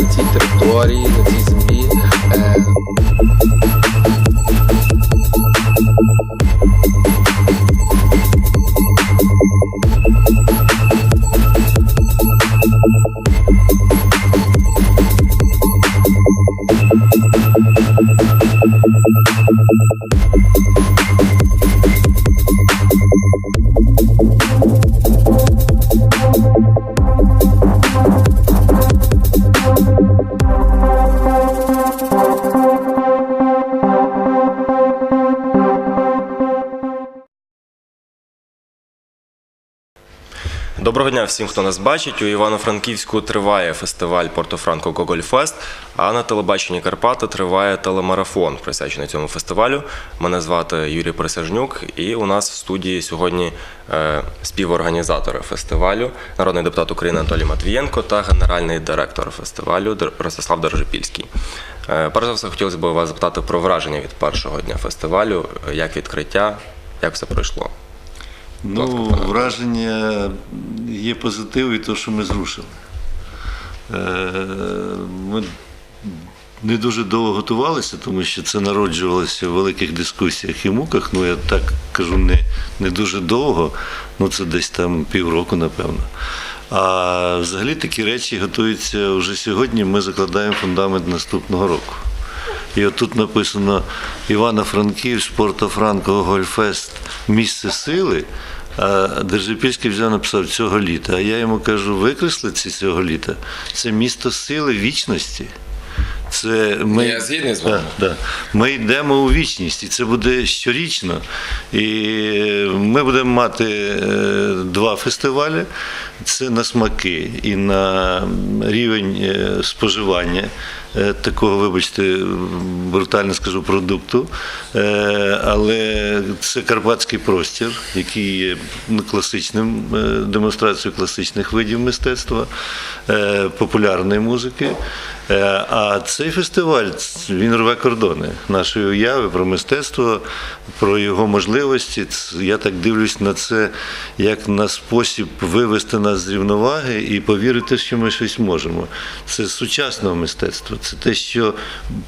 на цій території, на цій землі. Е, Дня всім, хто нас бачить. У Івано-Франківську триває фестиваль Портофранко Гогольфест, а на телебаченні Карпати триває телемарафон, присвячений цьому фестивалю. Мене звати Юрій Присяжнюк, і у нас в студії сьогодні е, співорганізатори фестивалю, народний депутат України Анатолій Матвієнко та генеральний директор фестивалю Ростислав Дорожепільський. Е, перш за все, хотілося б вас запитати про враження від першого дня фестивалю, е, як відкриття, як все пройшло. Ну, враження є позитив і те, що ми зрушили. Е, Ми не дуже довго готувалися, тому що це народжувалося в великих дискусіях і муках. Ну, я так кажу, не, не дуже довго, ну це десь там півроку, напевно. А взагалі такі речі готуються вже сьогодні. Ми закладаємо фундамент наступного року. І отут написано Івано-Франківськ, Порто-Франко, Гольфест, місце сили. А Держипільський взяв написав цього літа. А я йому кажу, викресли це цього літа. Це місто сили вічності. Це ми, Я згідний з вами. Да, да. Ми йдемо у вічність, і це буде щорічно. І ми будемо мати е, два фестивалі: це на смаки і на рівень е, споживання е, такого, вибачте, брутально скажу, продукту. Е, Але це карпатський простір, який є класичним демонстрацією класичних видів мистецтва, популярної музики. А цей фестиваль він рве кордони нашої уяви про мистецтво, про його можливості. Я так дивлюсь на це як на спосіб вивести нас з рівноваги і повірити, що ми щось можемо. Це з сучасного мистецтва, це те, що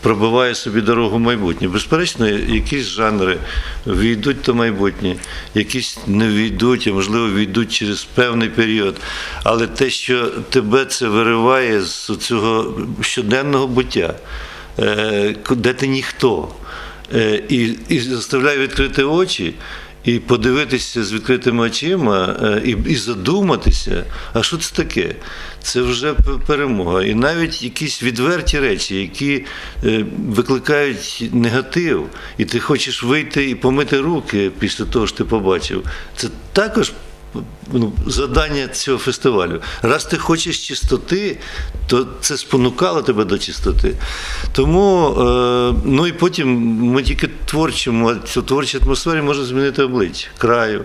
пробиває собі дорогу в майбутнє. Безперечно, якісь жанри війдуть до майбутнє, якісь не війдуть, а можливо війдуть через певний період. Але те, що тебе це вириває з цього щоденного буття, е, де ти ніхто, е, і, і заставляє відкрити очі. І подивитися з відкритими очима е, і, і задуматися, а що це таке? Це вже перемога. І навіть якісь відверті речі, які е, викликають негатив, і ти хочеш вийти і помити руки після того, що ти побачив. Це також ну, Задання цього фестивалю. Раз ти хочеш чистоти, то це спонукало тебе до чистоти. Тому, е, ну і потім ми тільки творчому, цю творчій атмосфері можемо змінити обличчя краю,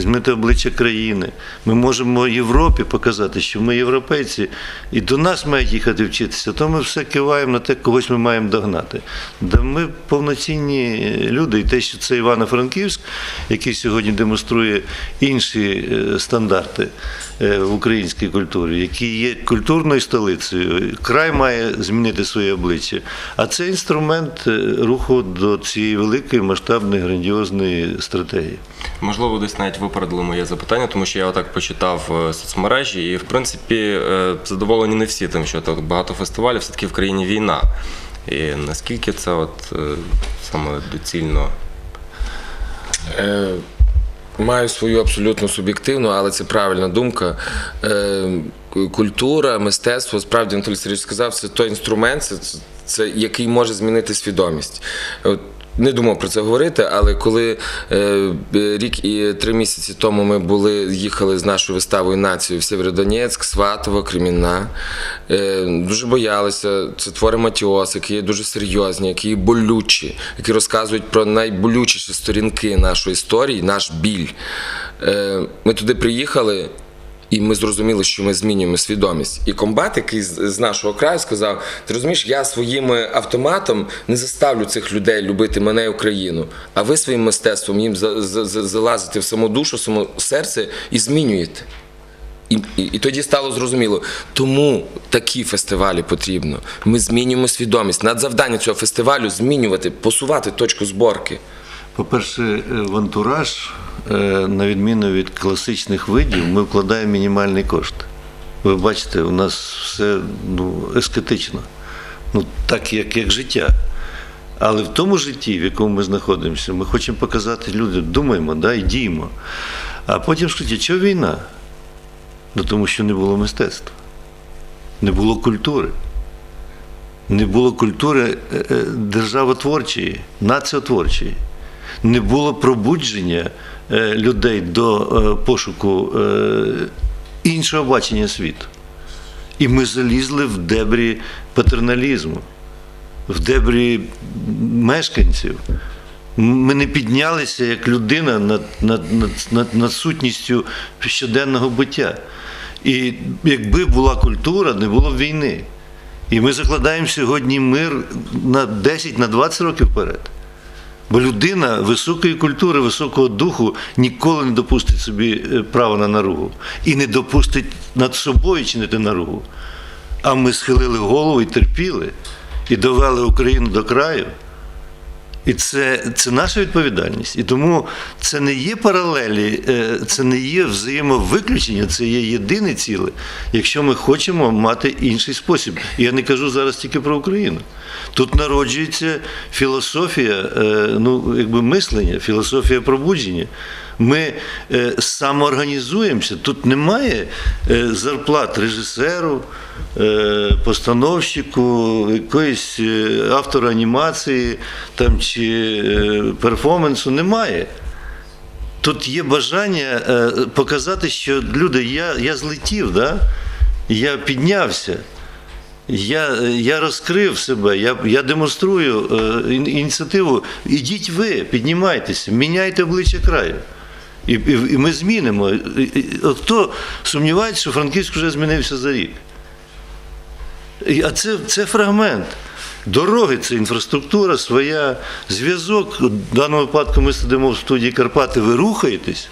змінити обличчя країни. Ми можемо Європі показати, що ми європейці, і до нас мають їхати вчитися, то ми все киваємо на те, когось ми маємо догнати. Да ми повноцінні люди, і те, що це Івано-Франківськ, який сьогодні демонструє інші е, стандарти в українській культурі, який є культурною столицею, край має змінити своє обличчя. А це інструмент е, руху до цієї великої масштабної грандіозної стратегії. Можливо, десь навіть випередили моє запитання, тому що я отак почитав е, соцмережі, і в принципі е, задоволені не всі тим, що так багато фестивалів, все-таки в країні війна. І наскільки це от е, саме доцільно? Маю свою абсолютно суб'єктивну, але це правильна думка. Е, Культура, мистецтво, справді Анатолій Сергійович сказав, це той інструмент, це, це який може змінити свідомість. Не думав про це говорити, але коли е, рік і три місяці тому ми були, їхали з нашою виставою нацією в Сєвєродонецьк, Сватово, Кремінна, е, дуже боялися. Це твори Матіос, які є дуже серйозні, які є болючі, які розказують про найболючіші сторінки нашої історії, наш біль. Е, ми туди приїхали. І ми зрозуміли, що ми змінюємо свідомість. І комбат, який з, нашого краю, сказав: ти розумієш, я своїм автоматом не заставлю цих людей любити мене і Україну, а ви своїм мистецтвом їм за, за, за- залазите в саму душу, в само серце і змінюєте. І, і, і тоді стало зрозуміло, тому такі фестивалі потрібно. Ми змінюємо свідомість. Надзавдання цього фестивалю змінювати, посувати точку зборки. Е, в антураж, е, на відміну від класичних видів, ми вкладаємо мінімальний кошт. Ви бачите, у нас все ну, ескетично, ну, так як, як життя. Але в тому житті, в якому ми знаходимося, ми хочемо показати людям, думаємо, да, і діємо. А потім скажуть, чого війна? Ну тому що не було мистецтва, не було культури. Не було культури е, е, державотворчої, націотворчої. Не було пробудження е, людей до е, пошуку е, іншого бачення світу. І ми залізли в дебрі патерналізму, в дебрі мешканців. Ми не піднялися як людина над, над, над, над, над сутністю щоденного буття. І якби була культура, не було б війни. І ми закладаємо сьогодні мир на 10, на 20 років вперед. Бо людина високої культури, високого духу ніколи не допустить собі право на наругу. І не допустить над собою чинити наругу. А ми схилили голову і терпіли, і довели Україну до краю. І це, це наша відповідальність. І тому це не є паралелі, е, це не є взаємовиключення, це є єдине ціле, якщо ми хочемо мати інший спосіб. Я не кажу зараз тільки про Україну. Тут народжується філософія, е, ну, якби мислення, філософія пробудження. Ми е, самоорганізуємося. Тут немає е, зарплат режисеру, е, постановщику, якоїсь автора анімації там, чи перформансу. Немає. Тут є бажання показати, що люди, я, я злетів, да? я піднявся. Я, я розкрив себе, я, я демонструю ін- ініціативу. Ідіть ви, піднімайтеся, міняйте обличчя краю. І, і, і ми змінимо. І- і- От хто сумнівається, що Франківськ вже змінився за рік? А це, це фрагмент. Дороги це інфраструктура, своя зв'язок. В даному випадку ми сидимо в студії Карпати, ви рухаєтесь.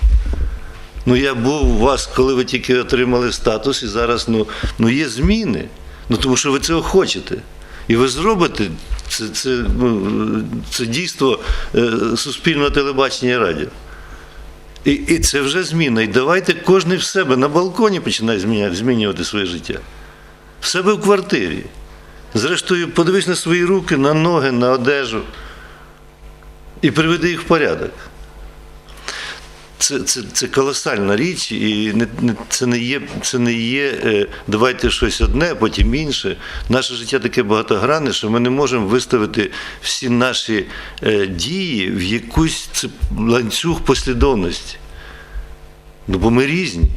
Ну, я був у вас, коли ви тільки отримали статус, і зараз ну, ну є зміни. Ну тому що ви цього хочете. І ви зробите це, це, ну, це дійство е, суспільного телебачення і радіо. І, і це вже зміна. І давайте кожен в себе на балконі починає змінювати, змінювати своє життя. В себе в квартирі. Зрештою, подивись на свої руки, на ноги, на одежу і приведи їх в порядок. Це, це, це колосальна річ, і не, не, це не є, це не є е, давайте щось одне, потім інше. Наше життя таке багатогранне, що ми не можемо виставити всі наші е, дії в якусь ланцюг послідовності. Ну, бо ми різні.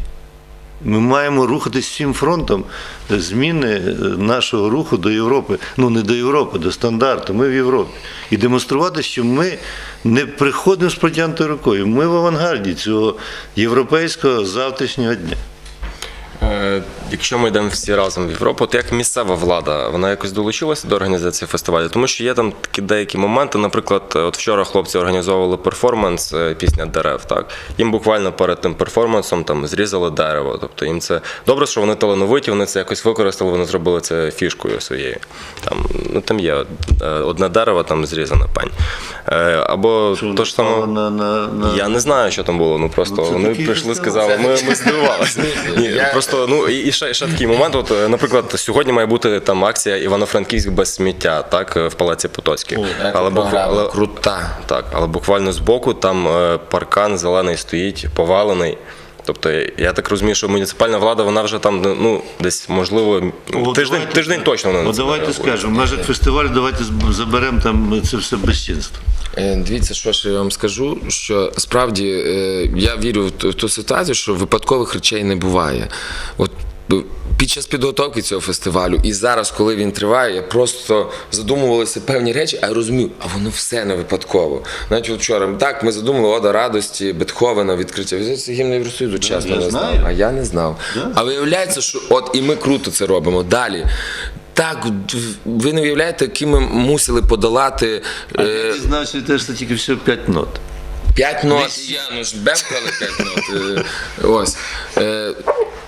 Ми маємо рухатись всім фронтом зміни е, нашого руху до Європи. Ну не до Європи, до стандарту. Ми в Європі. І демонструвати, що ми не приходимо з протягнутою рукою. Ми в авангарді цього європейського завтрашнього дня. Е, Якщо ми йдемо всі разом в Європу, то як місцева влада, вона якось долучилася до організації фестивалю? Тому що є там такі деякі моменти. Наприклад, от вчора хлопці організовували перформанс е, пісня дерев. Так їм буквально перед тим перформансом там зрізали дерево. Тобто їм це добре, що вони талановиті, вони це якось використали, вони зробили це фішкою своєю. Там ну там є е, одне дерево, там зрізана пень. Е, Або то ж саме. на, на, на... Я не знаю, що там було. Ну просто Ну, вони прийшли, сказали, ми, ми здивувалися. Ні, Я- просто ну і і ще, ще такий момент. От, е, наприклад, сьогодні має бути там акція Івано-Франківськ без сміття, так е, в Палаці Потоцькій. Але буква- але- крута. так, але буквально збоку там е, паркан зелений стоїть, повалений. Тобто я так розумію, що муніципальна влада вона вже там ну десь можливо От тиждень, давайте- тиждень точно вона на От давайте скажемо, в межах фестивалю давайте заберемо там це все безчинство. Е, Дивіться, що ж я вам скажу, що справді е, я вірю в ту, ситуацію, що випадкових речей не буває. От е, під час підготовки цього фестивалю і зараз, коли він триває, я просто задумувалися певні речі, а я розумію, а воно все не випадково. Навіть вчора так ми задумали Ода радості Бетховена відкриття. Це гімн Євросоюзу, чесно я не знаю. знав. А я не знав. А виявляється, що от і ми круто це робимо. Далі. Так, ви не уявляєте, які ми мусили подолати. А е, я знаю, що теж це тільки все 5 нот. П'ять нот, я, ну ж бемкали п'ять нот. е, Ось. Е,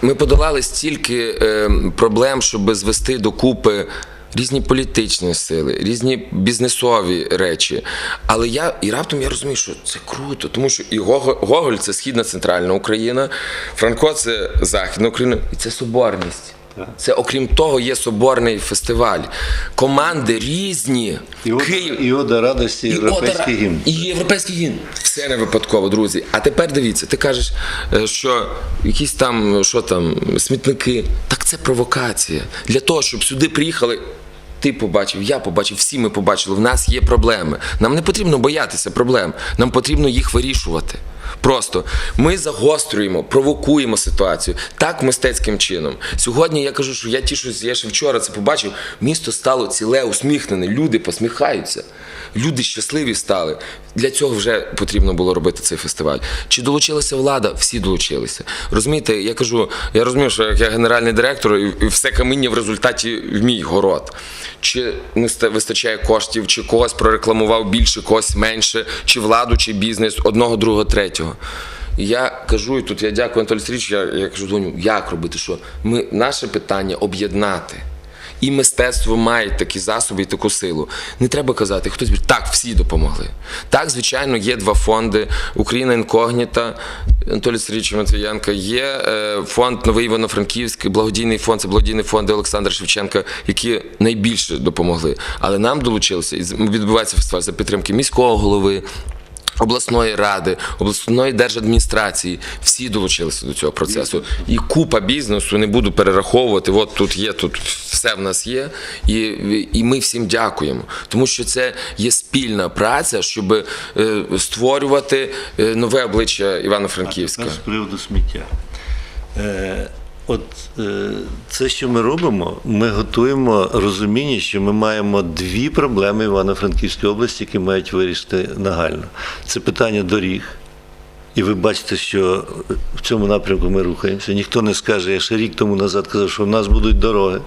ми подолали стільки е, проблем, щоб звести докупи різні політичні сили, різні бізнесові речі. Але я і раптом я розумію, що це круто, тому що і Гоголь, Гоголь це східна центральна Україна, Франко це західна Україна, і це соборність. Це окрім того, є соборний фестиваль. Команди різні. І от, Київ і ода радості, європейський Одера- гімн. І європейський гімн. Все не випадково, друзі. А тепер дивіться, ти кажеш, е, що якісь там, що там, смітники. Так це провокація. Для того, щоб сюди приїхали. Ти побачив, я побачив, всі ми побачили. В нас є проблеми. Нам не потрібно боятися проблем. Нам потрібно їх вирішувати. Просто ми загострюємо, провокуємо ситуацію так мистецьким чином. Сьогодні я кажу, що я тішусь, я ще вчора це побачив. Місто стало ціле, усміхнене. Люди посміхаються. Люди щасливі стали. Для цього вже потрібно було робити цей фестиваль. Чи долучилася влада? Всі долучилися. Розумієте, я кажу, я розумію, що як я генеральний директор, і все каміння в результаті в мій город. Чи не вистачає коштів, чи когось прорекламував більше, когось менше, чи владу, чи бізнес, одного, другого, третього. І я кажу, і тут я дякую Анатолію Сергійовичу, я, я кажу, доню, як робити, що ми наше питання об'єднати. І мистецтво має такі засоби і таку силу. Не треба казати, хтось так, всі допомогли. Так, звичайно, є два фонди: Україна інкогніта Анатолій Сергійович Матвієнка, є е, фонд Новий Івано-Франківський, благодійний фонд, це благодійний фонд Олександра Шевченка, які найбільше допомогли. Але нам долучилися і відбувається фестиваль за підтримки міського голови. Обласної ради, обласної держадміністрації всі долучилися до цього процесу. І купа бізнесу не буду перераховувати. От тут є, тут все в нас є. І, і ми всім дякуємо, тому що це є спільна праця, щоб е, створювати е, нове обличчя Івано-Франківська. З приводу сміття. От е, це, що ми робимо, ми готуємо розуміння, що ми маємо дві проблеми Івано-Франківській області, які мають вирішити нагально. Це питання доріг. І ви бачите, що в цьому напрямку ми рухаємося. Ніхто не скаже, я ще рік тому назад казав, що в нас будуть дороги.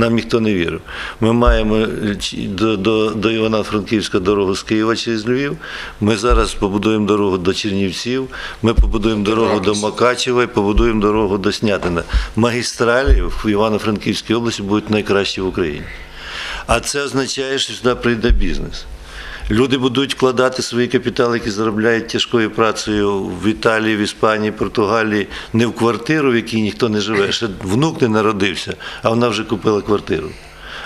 Нам ніхто не вірив. Ми маємо до, до, до Івано-Франківська дорогу з Києва через Львів. Ми зараз побудуємо дорогу до Чернівців, ми побудуємо дорогу до Макачева і побудуємо дорогу до Снятина. Магістралі в Івано-Франківській області будуть найкращі в Україні. А це означає, що сюди прийде бізнес. Люди будуть вкладати свої капітали, які заробляють тяжкою працею в Італії, в Іспанії, Португалії, не в квартиру, в якій ніхто не живе. Ще внук не народився, а вона вже купила квартиру.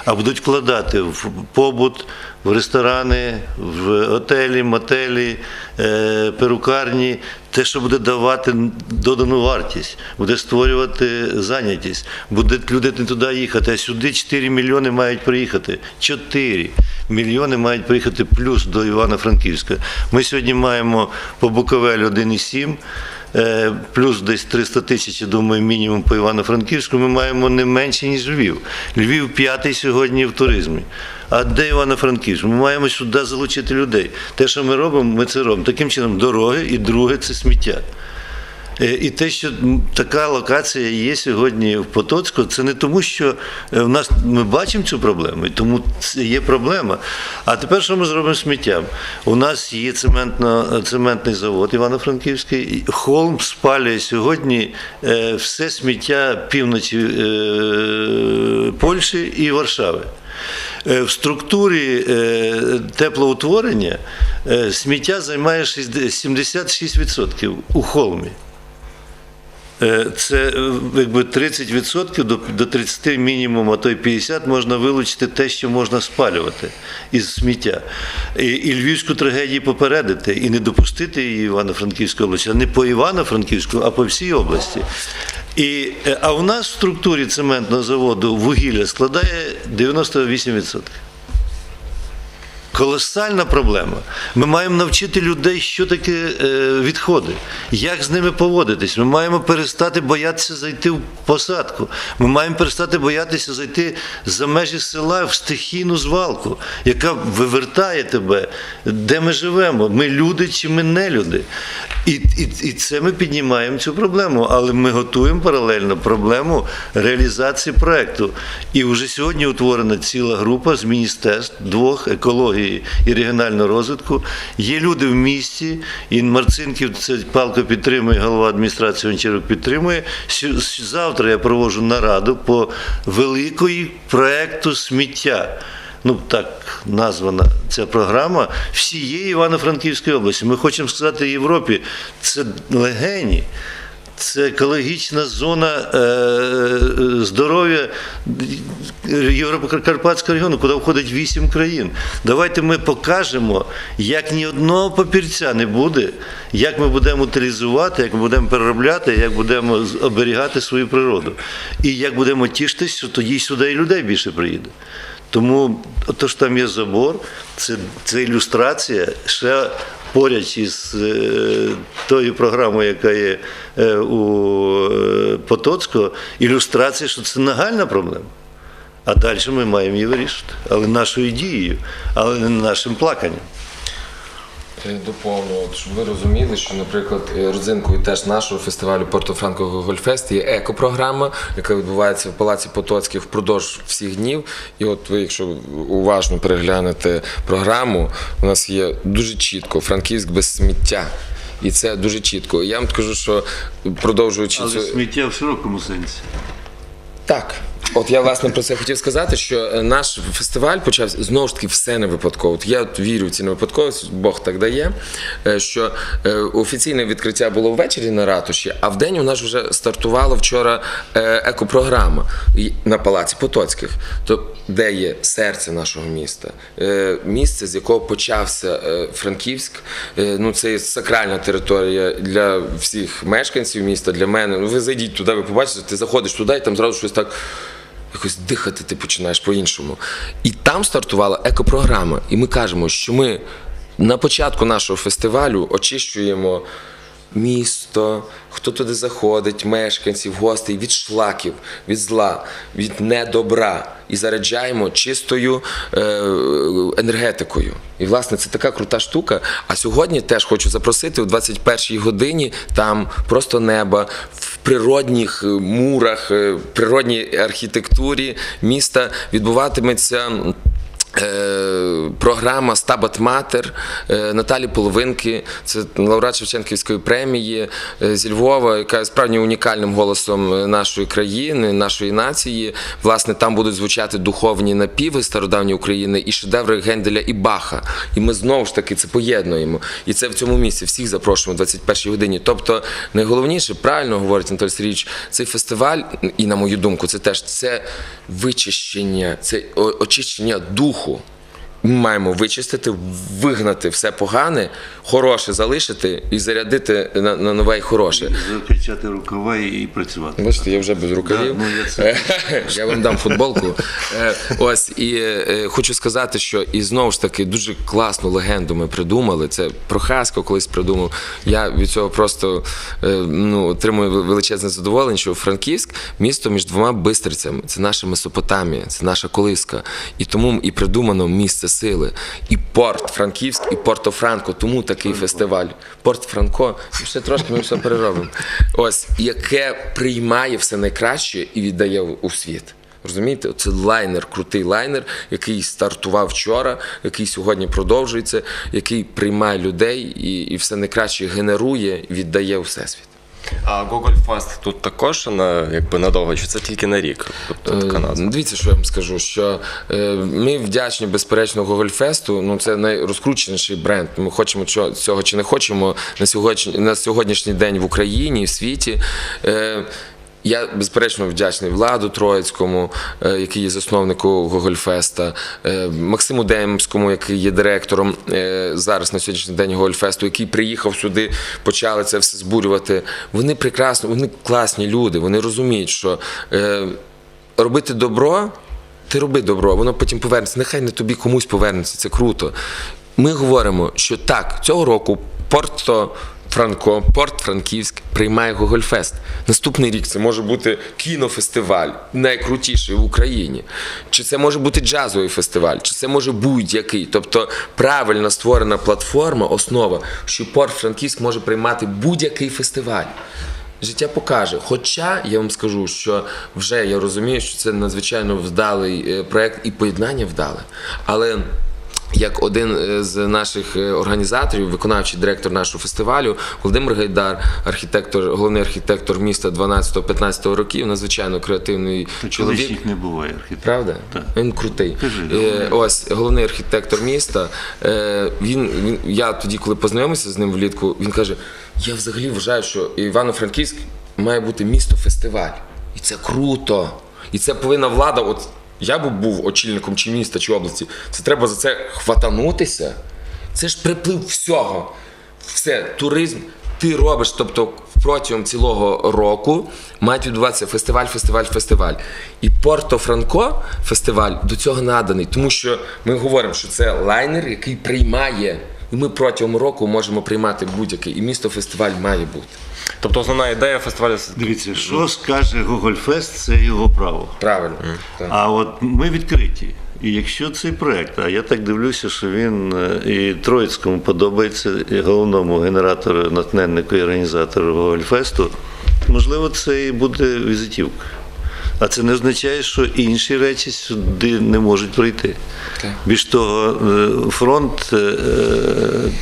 А будуть вкладати в побут, в ресторани, в готелі, мотелі, е, перукарні, те, що буде давати додану вартість, буде створювати зайнятість, будуть люди не туди їхати, а сюди 4 мільйони мають приїхати. 4 мільйони мають приїхати плюс до Івано-Франківська. Ми сьогодні маємо по Буковелю 1,7. Е, Плюс десь 300 тисяч, я думаю, мінімум по Івано-Франківську, ми маємо не менше, ніж Львів. Львів п'ятий сьогодні в туризмі. А де Івано-Франківськ? Ми маємо сюди залучити людей. Те, що ми робимо, ми це робимо. Таким чином, дороги, і друге це сміття. Е, І те, що така локація є сьогодні в Потоцьку, це не тому, що е, в нас ми бачимо цю проблему, і тому це є проблема. А тепер що ми зробимо з сміттям? У нас є цементно, цементний завод Івано-Франківський. Холм спалює сьогодні е, все сміття півночі е, Польщі і Варшави. Е, В структурі е, теплоутворення е, сміття займає 60 76% у холмі. Е, Це е, якби 30% до, до 30 мінімум, а то й 50 можна вилучити те, що можна спалювати із сміття. І, і львівську трагедію попередити і не допустити її Івано-Франківській області, не по Івано-Франківську, а по всій області. І, е, а в нас в структурі цементного заводу вугілля складає 98%. Колосальна проблема. Ми маємо навчити людей, що таке е, відходи, як з ними поводитись. Ми маємо перестати боятися зайти в посадку. Ми маємо перестати боятися зайти за межі села в стихійну звалку, яка вивертає тебе, де ми живемо. Ми люди чи ми не люди. І, і, і це ми піднімаємо цю проблему, але ми готуємо паралельно проблему реалізації проекту. І вже сьогодні утворена ціла група з міністерств двох екології території і регіонального розвитку. Є люди в місті, і Марцинків це палко підтримує, голова адміністрації Гончарук підтримує. Завтра я проводжу нараду по великої проекту сміття. Ну так названа ця програма всієї Івано-Франківської області. Ми хочемо сказати Європі, це легені. Це екологічна зона е, е, здоров'я Європо-Карпатського регіону, куди входить вісім країн. Давайте ми покажемо, як ні одного папірця не буде, як ми будемо утилізувати, як ми будемо переробляти, як будемо оберігати свою природу. І як будемо тішитись, що тоді сюди і людей більше приїде. Тому то, що там є забор, це, це ілюстрація ще поряд із е, тою програмою, яка є е, у е, Потоцького, ілюстрація, що це нагальна проблема. А далі ми маємо її вирішити. Але нашою дією, але не нашим плаканням. Доповню, щоб ви розуміли, що, наприклад, е, родзинкою теж нашого фестивалю Порто Франко Гольфест є екопрограма, яка відбувається в Палаці Потоцьких впродовж всіх днів. І от ви, якщо уважно переглянете програму, у нас є дуже чітко Франківськ без сміття. І це дуже чітко. Я вам скажу, що продовжуючи Але цю сміття в широкому сенсі. так. От я власне про це хотів сказати, що е, наш фестиваль почався знову ж таки все не випадково. Я вірю в ці невипадковості, Бог так дає. е, Що е, офіційне відкриття було ввечері на ратуші, а в день у нас вже стартувала вчора екопрограма на палаці Потоцьких, то де є серце нашого міста, місце, з якого почався Франківськ. Ну це є сакральна територія для всіх мешканців міста, для мене. Ну ви зайдіть туди, ви побачите, ти заходиш туди, і там зразу щось так якось дихати ти починаєш по-іншому. І там стартувала екопрограма. І ми кажемо, що ми на початку нашого фестивалю очищуємо місто, хто туди заходить, мешканців, гостей від шлаків, від зла, від недобра. І заряджаємо чистою е, енергетикою. І власне це така крута штука. А сьогодні теж хочу запросити о 21-й годині там просто неба в природних е, мурах, е, природній архітектурі міста відбуватиметься. Е, програма Стабат Матер е, Наталі Половинки, це лауреат Шевченківської премії е, зі Львова, яка справді унікальним голосом нашої країни, нашої нації. Власне, там будуть звучати духовні напіви стародавньої України і шедеври Генделя і Баха. І ми знову ж таки це поєднуємо. І це в цьому місці. Всіх запрошуємо о 21-й годині. Тобто, найголовніше, правильно говорить Анатолій Сергійович, цей фестиваль, і на мою думку, це теж це вичищення, це очищення духу духу. Ми маємо вичистити, вигнати все погане, хороше залишити і зарядити на, на нове і хороше. Закачати рукава і працювати. Бачите, я вже без рукавів. Да, ну, я я вам дам футболку. Е, Ось і е, хочу сказати, що і знову ж таки дуже класну легенду ми придумали. Це Прохасько колись придумав. Я від цього просто е, ну, отримую величезне задоволення, що Франківськ місто між двома бистрицями. Це наша Месопотамія, це наша колиска. І тому і придумано місце сили. І порт Франківськ, і Порто-Франко. Тому такий фестиваль. Порт Франко. І ще трошки ми все переробимо. Ось яке приймає все найкраще і віддає у у світ. Розумієте, це лайнер, крутий лайнер, який стартував вчора, який сьогодні продовжується, який приймає людей і, і все найкраще генерує, віддає у всесвіт. А Google Fest тут також на якби надовго, чи це тільки на рік? Тобто така Е, назва. Дивіться, що я вам скажу, що е, ми вдячні безперечно Гогольфесту. Ну це найрозкрученіший бренд. Ми хочемо цього чи не хочемо на сьогодні на сьогоднішній день в Україні в світі. Я безперечно вдячний Владу Троїцькому, е, який є засновником Гогольфеста, е, Максиму Демському, який є директором е, зараз на сьогоднішній день Гогольфесту, який приїхав сюди, почали це все збурювати. Вони прекрасно, вони класні люди. Вони розуміють, що робити добро, ти роби добро, воно потім повернеться. Нехай не тобі комусь повернеться, це круто. Ми говоримо, що так, цього року Порто Франко, Порт Франківськ приймає Гогольфест. Наступний рік це може бути кінофестиваль, найкрутіший в Україні. Чи це може бути джазовий фестиваль, чи це може будь-який. Тобто правильно створена платформа, основа, що Порт Франківськ може приймати будь-який фестиваль. Життя покаже. Хоча я вам скажу, що вже я розумію, що це надзвичайно вдалий е, проект і поєднання вдале. Але як один е, з наших е, організаторів, виконавчий директор нашого фестивалю, Володимир Гайдар, архітектор, головний архітектор міста 12-15 років, надзвичайно креативний чоловік. Колишніх не буває архітектор. Правда? Так. Він крутий. Кажи, Е, ось головний архітектор міста. Він, він, я тоді, коли познайомився з ним влітку, він каже: я взагалі вважаю, що Івано-Франківськ має бути місто-фестиваль. І це круто. І це повинна влада. От я би був очільником чи міста, чи області. Це треба за це хватанутися. Це ж приплив всього. Все, туризм ти робиш, тобто протягом цілого року мають відбуватися фестиваль, фестиваль, фестиваль. І Порто-Франко фестиваль до цього наданий, тому що ми говоримо, що це лайнер, який приймає. І ми протягом року можемо приймати будь-який. І місто фестиваль має бути. Тобто основна ідея фестивалю Дивіться, що скаже Гогольфест, це його право. Правильно. А от ми відкриті. І якщо цей проект, а я так дивлюся, що він е, і Троїцькому подобається, і головному генератору, натхненнику і організатору Гогольфесту, можливо, це і буде візитівка. А це не означає, що інші речі сюди не можуть прийти. Так. Більш того, е, фронт е,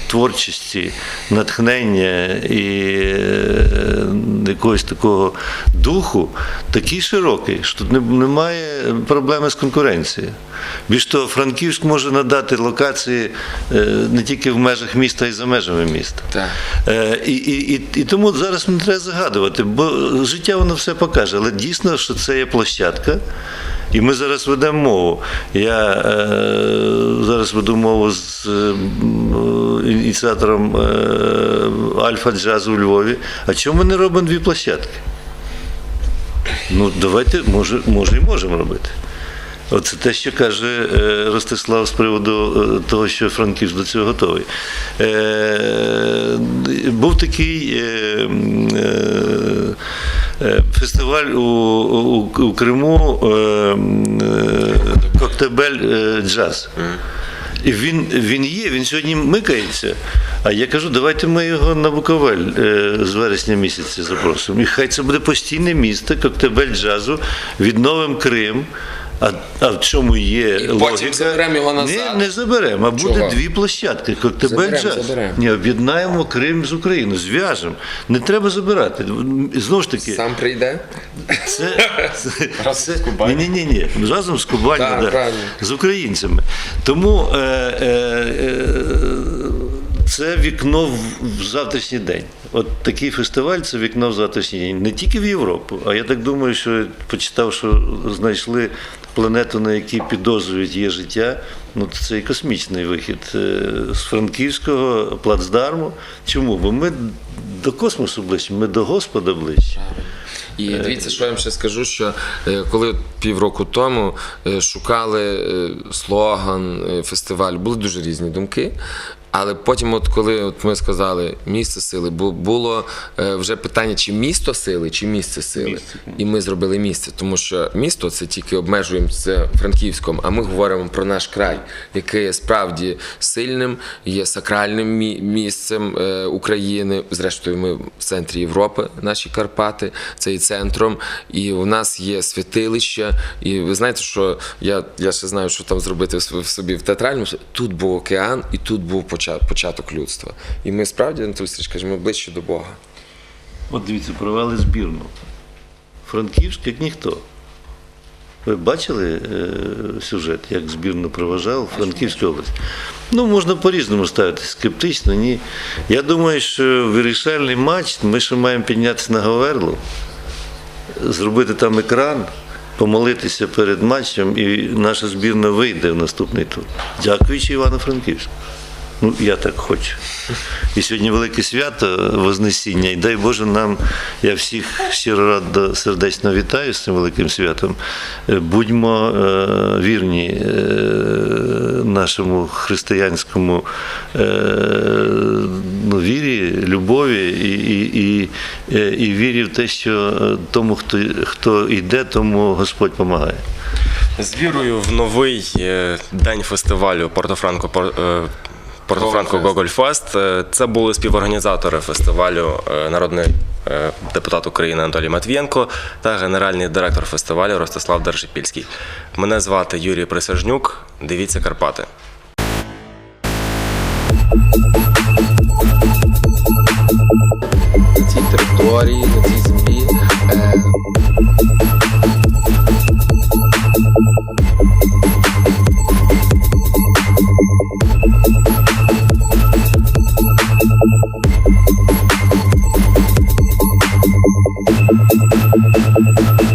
творчості, натхнення і е, якогось такого духу такий широкий, що тут немає проблеми з конкуренцією. Більш того, Франківськ може надати локації не тільки в межах міста, а й за межами міста. Е, І, і, і, і тому зараз не треба загадувати, бо життя воно все покаже. Але дійсно, що це є площадка. І ми зараз ведемо мову. Я е, зараз веду мову з е, ініціатором е, Альфа Джазу у Львові. А чому ми не робимо дві площадки? Ну, давайте, може, може і можемо робити. Оце те, що каже е, Ростислав з приводу е, того, що Франківськ до цього готовий. Е, Був такий фестиваль у, у, у Криму е, е, Коктебель е, джаз. І він, він є, він сьогодні микається. А я кажу, давайте ми його на Буковель е, з вересня місяця запросимо. І хай це буде постійне місто, коктебель джазу, відновимо Крим. А, а в чому є потім логіка? заберемо його назад. Не, не заберемо, а буде Чого? дві площадки. Коктебель Заберемо, заберемо. Ні, об'єднаємо Крим з Україною, зв'яжемо. Не треба забирати. Знову ж таки, Сам прийде. це, це, це ні, ні, ні, ні. Разом з Кубаню, Так, да, правильно. з українцями. Тому е, е, е, це вікно в, в завтрашній день. От такий фестиваль це вікно в завтрашній день. Не тільки в Європу, а я так думаю, що почитав, що знайшли планету, на якій підозрюють є життя. Ну, це і космічний вихід е, з франківського плацдарму. Чому? Бо ми до космосу ближче, ми до Господа ближче. І дивіться, що я вам ще скажу, що е, коли півроку тому е, шукали слоган фестивалю, були дуже різні думки. Але потім, от коли от ми сказали місце сили, бу- було е, вже питання, чи місто сили, чи місце сили. І ми зробили місце, тому що місто це тільки обмежуємо це Франківськом, а ми говоримо про наш край, який є справді сильним, є сакральним мі- місцем е, України. Зрештою, ми в центрі Європи, наші Карпати, це і центром. І у нас є святилище. І ви знаєте, що я, я ще знаю, що там зробити в собі в театральному. Тут був океан, і тут був поча- початок людства. І ми справді, Анатолій Сергійович, каже, ми ближче до Бога. От дивіться, провели збірну. Франківськ як ніхто. Ви бачили е, сюжет, як збірну проважав Франківську область? Ну, можна по-різному ставити, скептично, ні. Я думаю, що вирішальний матч ми ще маємо піднятися на Говерлу, зробити там екран, помолитися перед матчем, і наша збірна вийде в наступний тур. Дякуючи Івано-Франківську. Ну, я так хочу. І сьогодні велике свято Вознесіння. І дай Боже нам, я всіх щиро радо сердечно вітаю з цим великим святом. Е, Будьмо е, вірні е, нашому християнському е, ну, вірі, любові і, і, і, е, і вірі в те, що е, тому, хто, хто йде, тому Господь допомагає. З вірою в новий день фестивалю Порто-Франко Пор- Порто-Франко Гогольфест. Е, Це були співорганізатори фестивалю е, народний е, депутат України Анатолій Матвієнко та генеральний директор фестивалю Ростислав Держипільський. Мене звати Юрій Присяжнюк. Дивіться Карпати. на цій території, на цій землі.